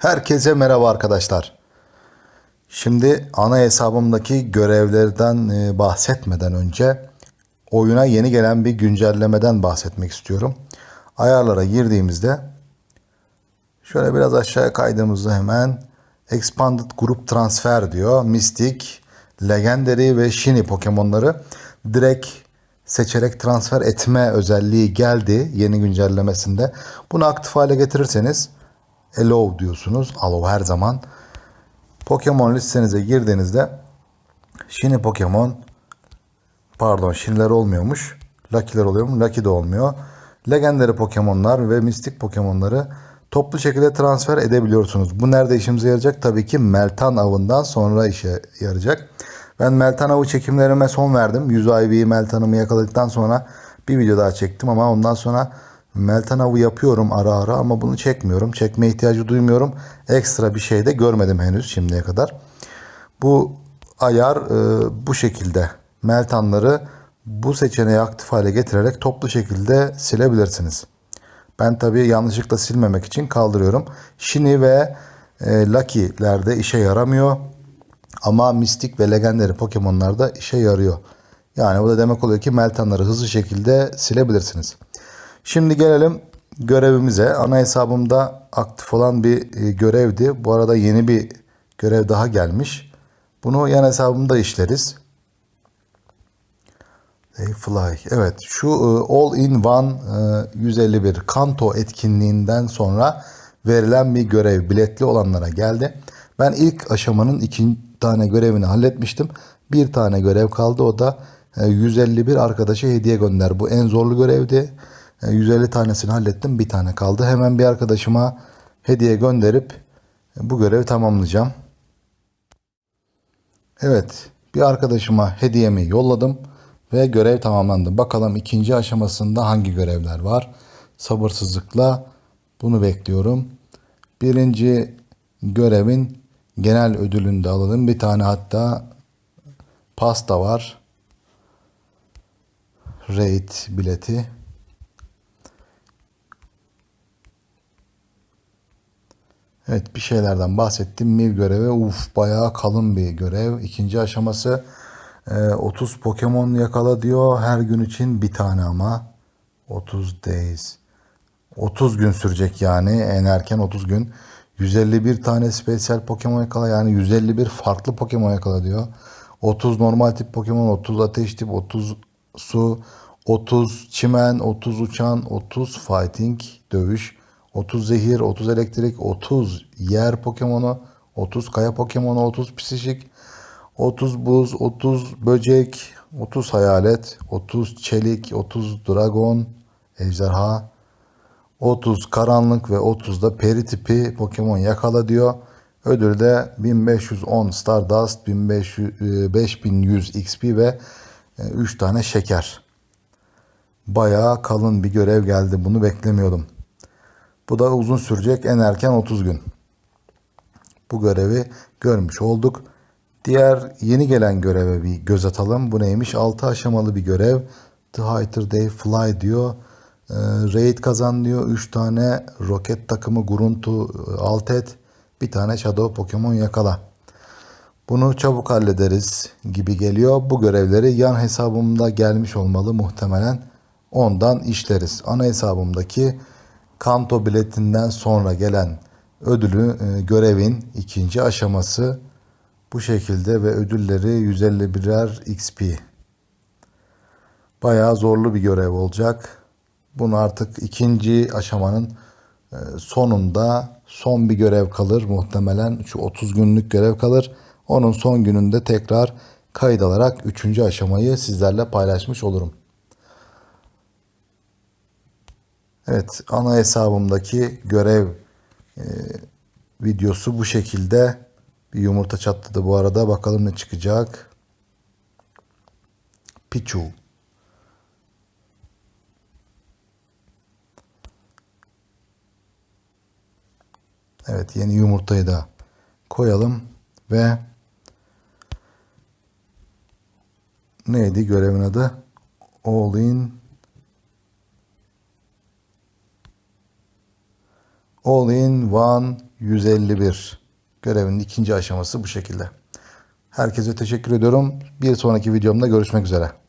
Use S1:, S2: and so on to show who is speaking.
S1: Herkese merhaba arkadaşlar. Şimdi ana hesabımdaki görevlerden e, bahsetmeden önce oyuna yeni gelen bir güncellemeden bahsetmek istiyorum. Ayarlara girdiğimizde şöyle biraz aşağıya kaydığımızda hemen Expanded Group Transfer diyor. Mystic, Legendary ve Shiny Pokemon'ları direkt seçerek transfer etme özelliği geldi yeni güncellemesinde. Bunu aktif hale getirirseniz allow diyorsunuz. Allow her zaman. Pokemon listenize girdiğinizde Shiny Pokemon pardon Shiny'ler olmuyormuş. Lucky'ler oluyor mu? Lucky de olmuyor. Legendary Pokemon'lar ve Mystic Pokemon'ları toplu şekilde transfer edebiliyorsunuz. Bu nerede işimize yarayacak? Tabii ki Meltan avından sonra işe yarayacak. Ben Meltan avı çekimlerime son verdim. 100 IV Meltan'ımı yakaladıktan sonra bir video daha çektim ama ondan sonra Meltan avı yapıyorum ara ara ama bunu çekmiyorum. Çekme ihtiyacı duymuyorum. Ekstra bir şey de görmedim henüz şimdiye kadar. Bu ayar e, bu şekilde. Meltanları bu seçeneği aktif hale getirerek toplu şekilde silebilirsiniz. Ben tabii yanlışlıkla silmemek için kaldırıyorum. Shiny ve e, Lucky'lerde işe yaramıyor. Ama Mystic ve Legendary Pokemon'larda işe yarıyor. Yani bu da demek oluyor ki Meltanları hızlı şekilde silebilirsiniz. Şimdi gelelim görevimize. Ana hesabımda aktif olan bir e, görevdi. Bu arada yeni bir görev daha gelmiş. Bunu yan hesabımda işleriz. They Fly. Evet şu e, All in One e, 151 Kanto etkinliğinden sonra verilen bir görev biletli olanlara geldi. Ben ilk aşamanın iki tane görevini halletmiştim. Bir tane görev kaldı o da e, 151 arkadaşa hediye gönder. Bu en zorlu görevdi. E, 150 tanesini hallettim bir tane kaldı. Hemen bir arkadaşıma hediye gönderip e, bu görevi tamamlayacağım. Evet, bir arkadaşıma hediyemi yolladım ve görev tamamlandı. Bakalım ikinci aşamasında hangi görevler var? Sabırsızlıkla bunu bekliyorum. Birinci görevin genel ödülünü de alalım. Bir tane hatta pasta var. Raid bileti. Evet bir şeylerden bahsettim. Mil görevi uf bayağı kalın bir görev. İkinci aşaması e, 30 Pokemon yakala diyor. Her gün için bir tane ama. 30 days. 30 gün sürecek yani en erken 30 gün. 151 tane spesyal Pokemon yakala yani 151 farklı Pokemon yakala diyor. 30 normal tip Pokemon, 30 ateş tip, 30 su, 30 çimen, 30 uçan, 30 fighting, dövüş, 30 zehir, 30 elektrik, 30 yer Pokemon'u, 30 kaya Pokemon'u, 30 psişik, 30 buz, 30 böcek, 30 hayalet, 30 çelik, 30 dragon, ejderha, 30 karanlık ve 30 da peri tipi Pokemon yakala diyor. Ödül de 1510 Stardust, 1500, e, 5100 XP ve 3 tane şeker. Bayağı kalın bir görev geldi. Bunu beklemiyordum. Bu da uzun sürecek en erken 30 gün. Bu görevi görmüş olduk. Diğer yeni gelen göreve bir göz atalım. Bu neymiş? 6 aşamalı bir görev. The Higher Day Fly diyor. Ee, raid kazan diyor. 3 tane roket takımı Gruntu e, alt et. Bir tane Shadow Pokemon yakala. Bunu çabuk hallederiz gibi geliyor. Bu görevleri yan hesabımda gelmiş olmalı muhtemelen. Ondan işleriz. Ana hesabımdaki Kanto biletinden sonra gelen ödülü e, görevin ikinci aşaması bu şekilde ve ödülleri 151'er XP. Bayağı zorlu bir görev olacak. Bunu artık ikinci aşamanın e, sonunda son bir görev kalır muhtemelen. Şu 30 günlük görev kalır. Onun son gününde tekrar kayıt alarak 3. aşamayı sizlerle paylaşmış olurum. Evet ana hesabımdaki görev e, videosu bu şekilde. Bir yumurta çatladı bu arada. Bakalım ne çıkacak. Pichu. Evet yeni yumurtayı da koyalım ve neydi görevin adı? All in All in One 151 görevin ikinci aşaması bu şekilde. Herkese teşekkür ediyorum. Bir sonraki videomda görüşmek üzere.